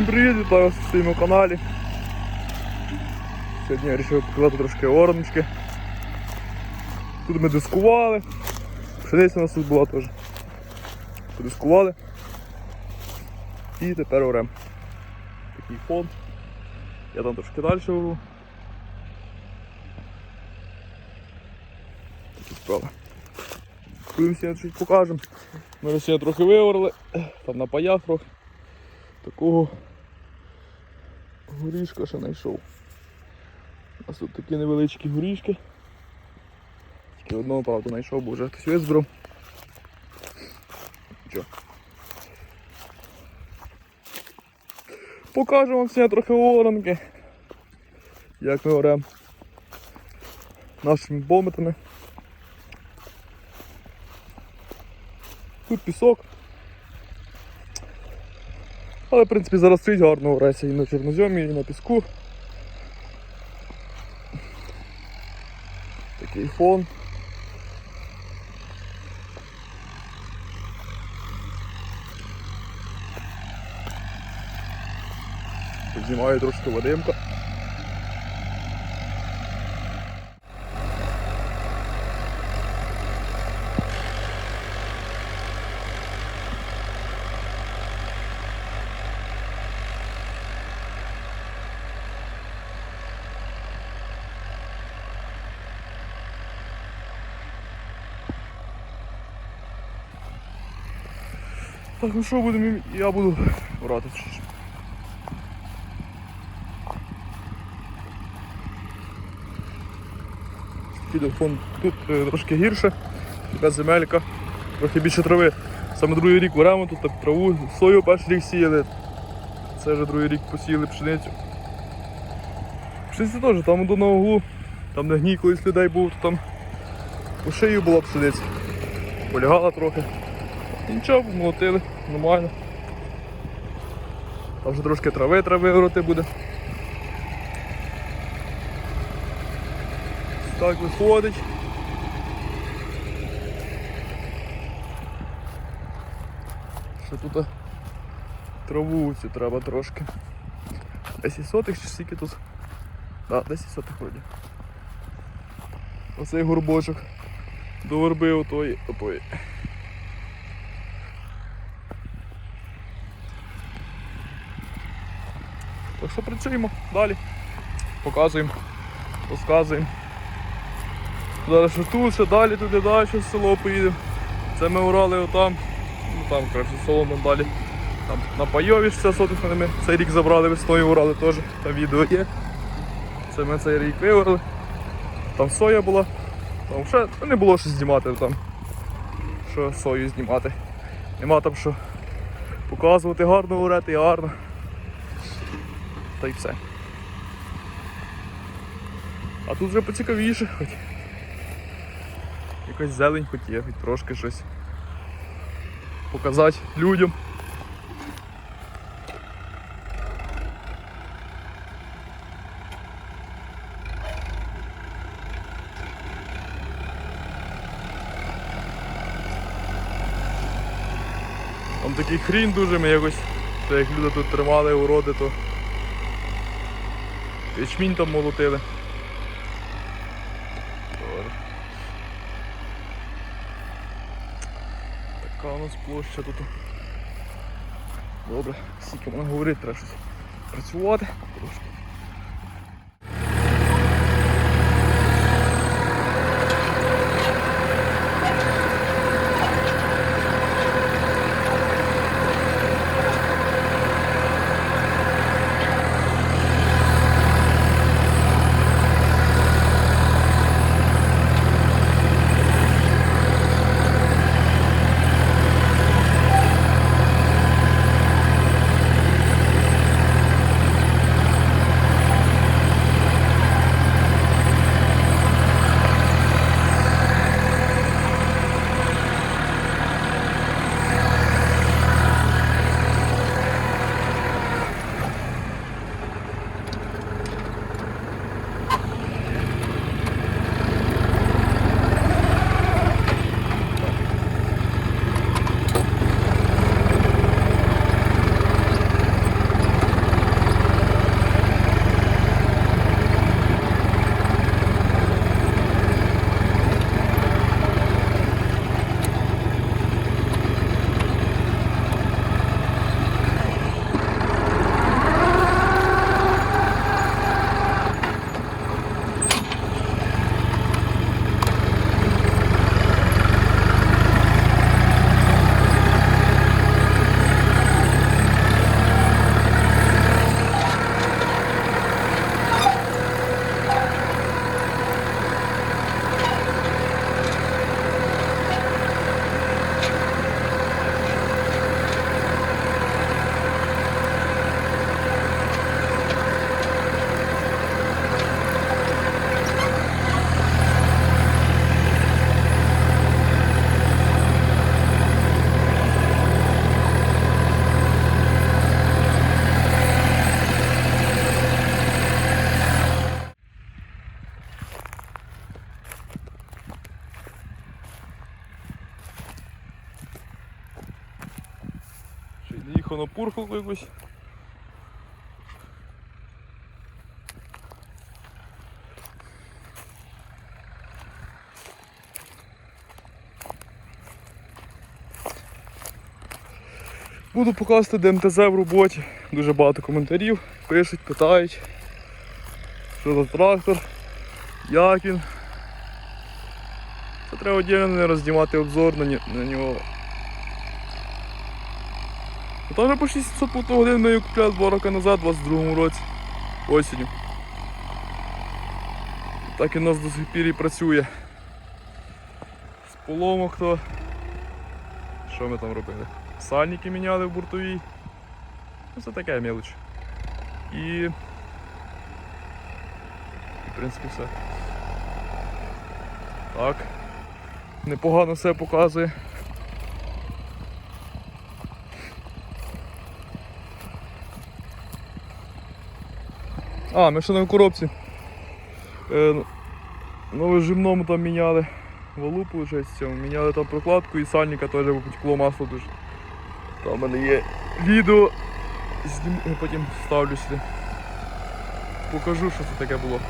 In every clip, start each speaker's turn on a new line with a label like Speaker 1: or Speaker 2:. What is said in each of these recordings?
Speaker 1: Всім привіт, вітаю вас на своєму каналі. Сьогодні я вирішив показати трошки ораночки. Тут ми дискували. Пшениця у нас тут була теж. Подискували. І тепер орем. Такий фон. Я там трошки далі ору. Такі справи. Будемо чуть покажемо. Ми сьогодні трохи виорали, там на паях трохи. Такого горішка ще знайшов. У нас тут такі невеличкі горішки. Тільки одного, правда, знайшов, бо вже хтось визбрав. Нічого. Покажу вам все трохи воронки. Як ми оремо нашими бометами. Тут пісок. Але в принципі зараз стоїть гарно грається і на чорноземі, і на піску. Такий фон. Знімаю трошки Вадимка. Так, ну що будемо, я буду брати. Телефон тут е, трошки гірше, така земелька, трохи більше трави. Саме другий рік беремо тут так, траву, сою перший рік сіяли. Це вже другий рік посіяли пшеницю. Пшениця теж, там до на углу, там де гній колись людей був, то там по шию була пшениця. Полягала трохи. Нічого, молотили, нормально. Там вже трошки трави трави вироти буде. Так виходить. Що тут траву цю треба трошки. 10 сотих чи скільки тут? Так, да, 10 сотих вроді. Оцей горбочок до верби отої, отої. Так що працюємо далі. Показуємо, розказуємо. Зараз що тут, ще далі туди далі в село поїдемо. Це ми урали отам. Ну там, коротше, село нам далі. Там на пайові 60 сотих ми цей рік забрали, весною урали теж. Там відео є. Це ми цей рік виорали. Там соя була. Там ще не було що знімати там. Що сою знімати. Нема там що показувати гарно урати гарно. Та й все. А тут вже поцікавіше хоч. Якась зелень хоч є, хоч трошки щось показати людям. Там такий хрін дуже ми якось, то як люди тут тримали уроди, то ячмінь там молотили. Така у нас площа тут. Добре, скільки можна говорити, треба щось працювати трошки. Пурхалку якусь. Буду показувати ДМТЗ в роботі. Дуже багато коментарів. Пишуть, питають. Що за трактор, як він. Це треба віддільно роздімати обзор на нього. Ну, Там вже по 600 мотогодин ми її купляли два роки назад, у 22 році, осінню. Так і у нас до сих пір і працює. З поломок то. Що ми там робили? Сальники міняли в бортовій. Ну це таке мелоч. І. В принципі все. Так. Непогано все показує. А, ми ще на коробці. Е, на вижимному там міняли валу, виходить, цьому. міняли там прокладку і сальника теж потекло масло дуже. Там в мене є відео, зніму, я потім ставлю сюди. Покажу, що це таке було.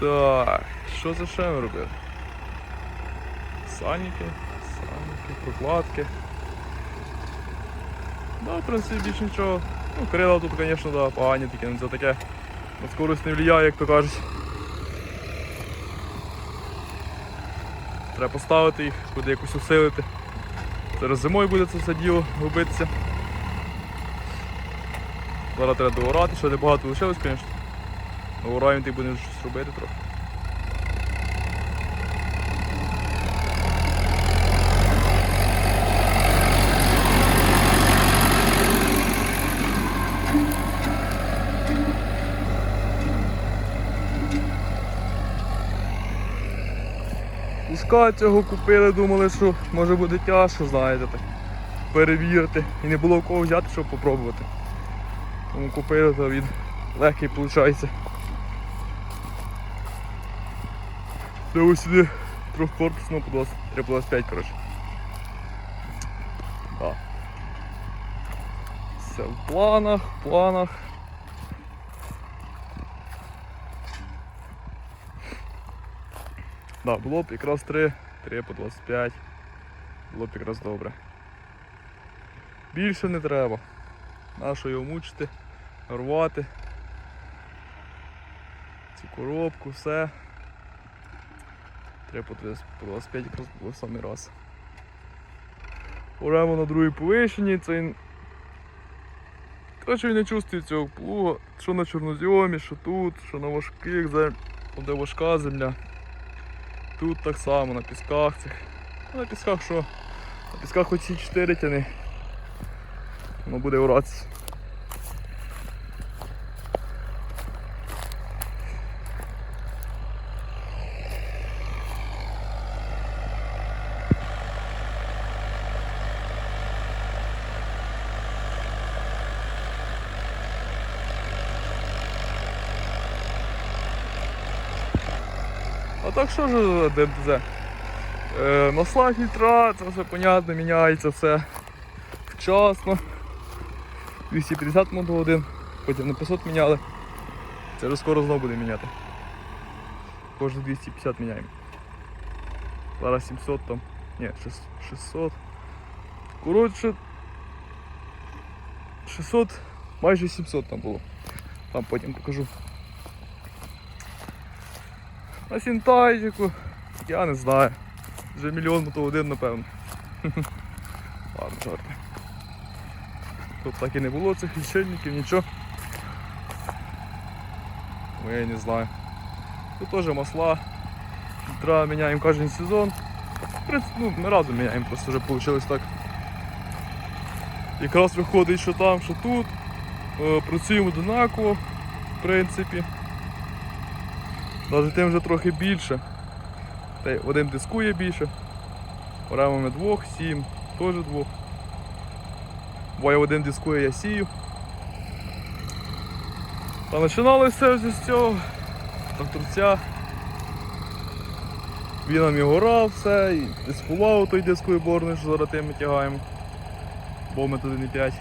Speaker 1: Так, що це ще ми робили? Сальники, сальники, прокладки. Да, в принципі, більше нічого. Ну, крила тут, звісно, да, погані такі, ну це таке. На скорость не впливає, як то кажуть. Треба поставити їх, буде якось усилити. Зараз зимою буде це все діло робитися. Зараз треба доорати, ще небагато лишилось, звісно. Доораємо, ти будемо щось робити трохи. Куска цього купили, думали, що може буде тяжко, знаєте, так. Перевірити. І не було в кого взяти, щоб попробувати. Тому купили, то він легкий виходить. Це ось сюди трьохкорпусно по 20, 3 по 25, коротше. Да. Все в планах, в планах. Да, було б якраз 3, 3 по 25. Було якраз добре. Більше не треба. Нащо його мучити, рвати. Цю коробку, все. 3 по 25 якраз було в самий раз. Оремо на другій повищенні, це Коротше, він не чувствує цього плуга, що на чорнозйомі, що тут, що на важких де важка земля. Тут так само, на пісках цих. Ну, на пісках що? На пісках оці 4 тяни. Воно буде. А так що ж за ДМТЗ? Е, масла фільтра, це все понятно, міняється все вчасно. 250 мотогодин, потім на 500 міняли. Це вже скоро знову буде міняти. Кожні 250 міняємо. Зараз 700 там. Ні, 600. Коротше. 600, майже 700 там було. Там потім покажу. На синтайзику, я не знаю. Вже мільйон мотогодин, напевно. Ладно, жарти. Тут так і не було цих лічильників, нічого. Тому я не знаю. Тут теж масла. Фільтра міняємо кожен сезон. В принципі, ну, ми разом міняємо, просто вже вийшло так. Якраз виходить, що там, що тут. Е, Працюємо однаково, в принципі. Навіть тим вже трохи більше. Та один дискує більше. Беремо двох, сім, теж двох. Бо я один дискує, я сію. Та починалося все з цього. Тракторця. Він нам його грав, все, і дискував той дисковий борний, що зараз тим ми тягаємо. бо метод 1,5.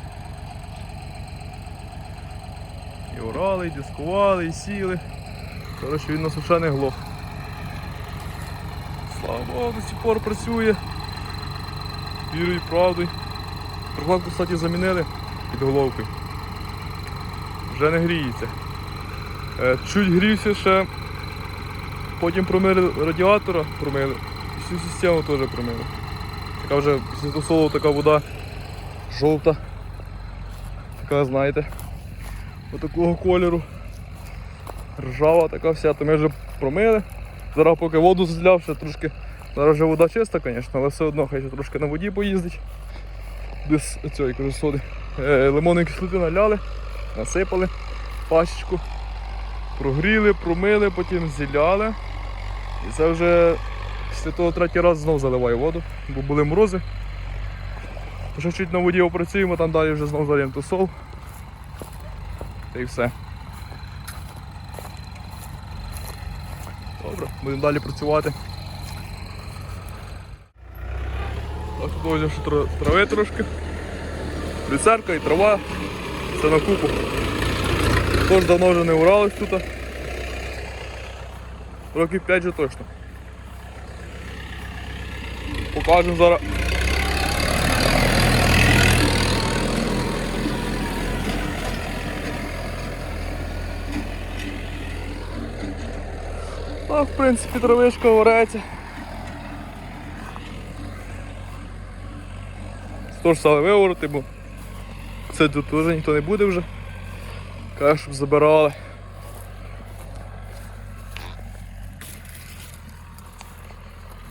Speaker 1: І орали, і дискували, і сіли. Коротше, він нас вже не глох. Слава Богу, до сих пор працює. Вірою і правдою. Прокладку, кстати, замінили під головкою. Вже не гріється. Е, Чуть грівся ще. Потім промили радіатора, промили. І всю систему теж промили. Така вже після така вода жовта. Така, знаєте, отакого кольору. Ржава така вся, то ми вже промили. Зараз поки воду зляв, ще трошки. Зараз вже вода чиста, звісно, але все одно хай ще трошки на воді поїздить. Без цієї кажу, соди. Е, лимонної кислоти наляли, насипали пачечку, прогріли, промили, потім зіляли. І це вже після того третій раз знов заливаю воду, бо були морози. Ще чуть на воді опрацюємо, там далі вже знов заліємо тусол. Та й все. Добре, будемо далі працювати. Так, ще трави трошки. Люцерка і трава. Все на купу. Тож давно вже не урались тут. Років 5 вже точно. Покажемо зараз. А, в принципі, травишка вареться. Тож саме виворити, бо це тут теж ніхто не буде вже. Каже, щоб забирали.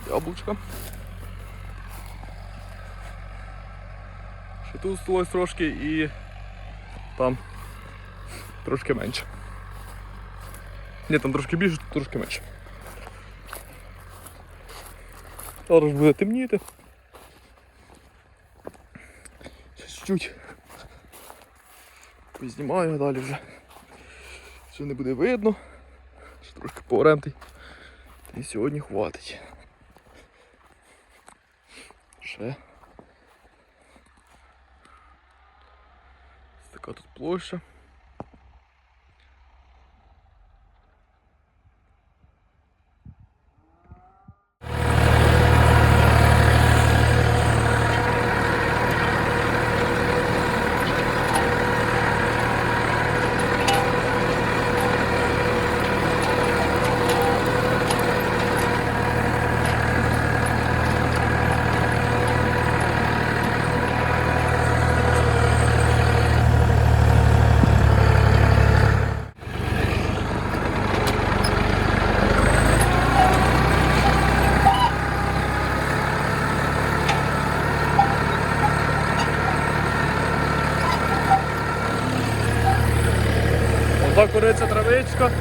Speaker 1: Яблучка. Ще тут сталось трошки і там трошки менше. Ні, там трошки більше, тут трошки менше. Зараз буде темніти. Чуть-чуть. Познімаю а далі вже. Ще не буде видно. Ще трошки поремтий. Та й сьогодні хватить. Ще. Така тут площа. Отак кориться травичка.